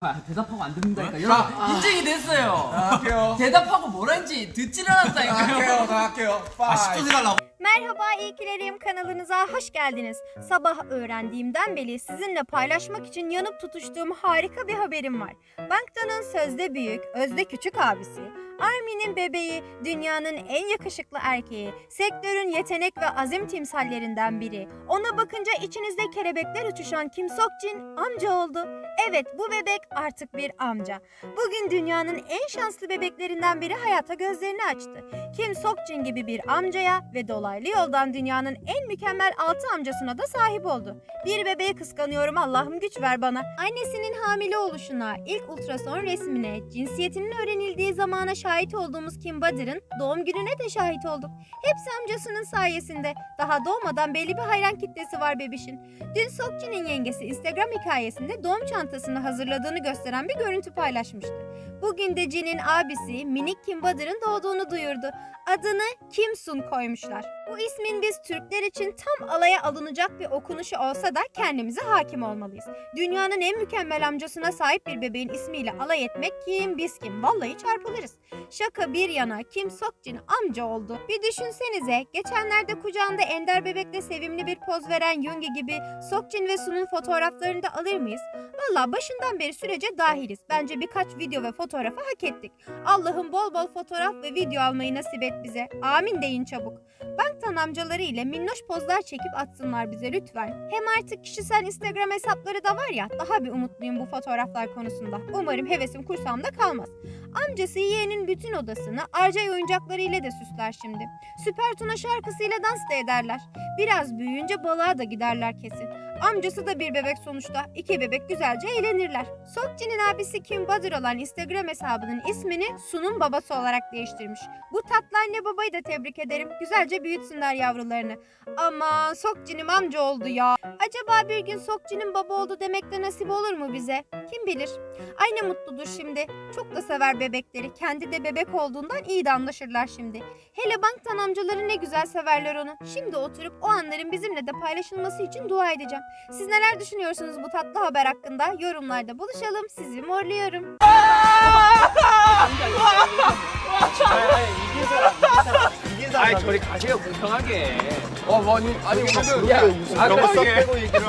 아, 대답하고 안 듣는다니까. 자, 여러분 아. 인증이 됐어요. 다 할게요. 대답하고 뭐란지 듣질 다 할게요. 않았다니까요. 다 할게요. 아 10초 해달라고 Merhaba İlkilerim kanalınıza hoş geldiniz. Sabah öğrendiğimden beri sizinle paylaşmak için yanıp tutuştuğum harika bir haberim var. Banktan'ın sözde büyük, özde küçük abisi, Armin'in bebeği, dünyanın en yakışıklı erkeği, sektörün yetenek ve azim timsallerinden biri. Ona bakınca içinizde kelebekler uçuşan Kim Sok-jin amca oldu. Evet bu bebek artık bir amca. Bugün dünyanın en şanslı bebeklerinden biri hayata gözlerini açtı. Kim Sok-jin gibi bir amcaya ve dolaylı yoldan dünyanın en mükemmel altı amcasına da sahip oldu. Bir bebeği kıskanıyorum Allah'ım güç ver bana. Annesinin hamile oluşuna, ilk ultrason resmine, cinsiyetinin öğrenildiği zamana şahit olduğumuz Kim Badır'ın doğum gününe de şahit olduk. Hepsi amcasının sayesinde. Daha doğmadan belli bir hayran kitlesi var bebişin. Dün Sokçi'nin yengesi Instagram hikayesinde doğum çantasını hazırladığını gösteren bir görüntü paylaşmıştı. Bugün de Jin'in abisi minik Kim Badır'ın doğduğunu duyurdu. Adını Kim Sun koymuşlar. Bu ismin biz Türkler için tam alaya alınacak bir okunuşu olsa da kendimize hakim olmalıyız. Dünyanın en mükemmel amcasına sahip bir bebeğin ismiyle alay etmek kim biz kim vallahi çarpılırız. Şaka bir yana Kim Sokjin amca oldu. Bir düşünsenize geçenlerde kucağında ender bebekle sevimli bir poz veren Yoongi gibi Sokjin ve Sun'un fotoğraflarını da alır mıyız? Valla başından beri sürece dahiliz. Bence birkaç video ve fotoğrafı hak ettik. Allah'ım bol bol fotoğraf ve video almayı nasip et bize. Amin deyin çabuk. Banktan amcaları ile minnoş pozlar çekip atsınlar bize lütfen. Hem artık kişisel Instagram hesapları da var ya daha bir umutluyum bu fotoğraflar konusunda. Umarım hevesim kursamda kalmaz. Amcası yeğenin bütün odasını Arcay oyuncaklarıyla da süsler şimdi. Süper Tuna şarkısıyla dans da ederler. Biraz büyüyünce balığa da giderler kesin. Amcası da bir bebek sonuçta. İki bebek güzelce eğlenirler. Sokji'nin abisi Kim Badır olan Instagram hesabının ismini Sun'un babası olarak değiştirmiş. Bu tatlı anne babayı da tebrik ederim. Güzelce büyütsünler yavrularını. Aman Sokji'nim amca oldu ya. Acaba bir gün Sokji'nin baba oldu demek de nasip olur mu bize? Kim bilir? Ay ne mutludur şimdi. Çok da sever bebekleri. Kendi de bebek olduğundan iyi de anlaşırlar şimdi. Hele banktan amcaları ne güzel severler onu. Şimdi oturup o anların bizimle de paylaşılması için dua edeceğim. Siz neler düşünüyorsunuz bu tatlı haber hakkında? Yorumlarda buluşalım. Sizi morluyorum. 아니 저리 가세요 불편하게 어, 뭐, 아니, 아니, 오늘. 야, 아, 아, 그래. 빼고 얘기를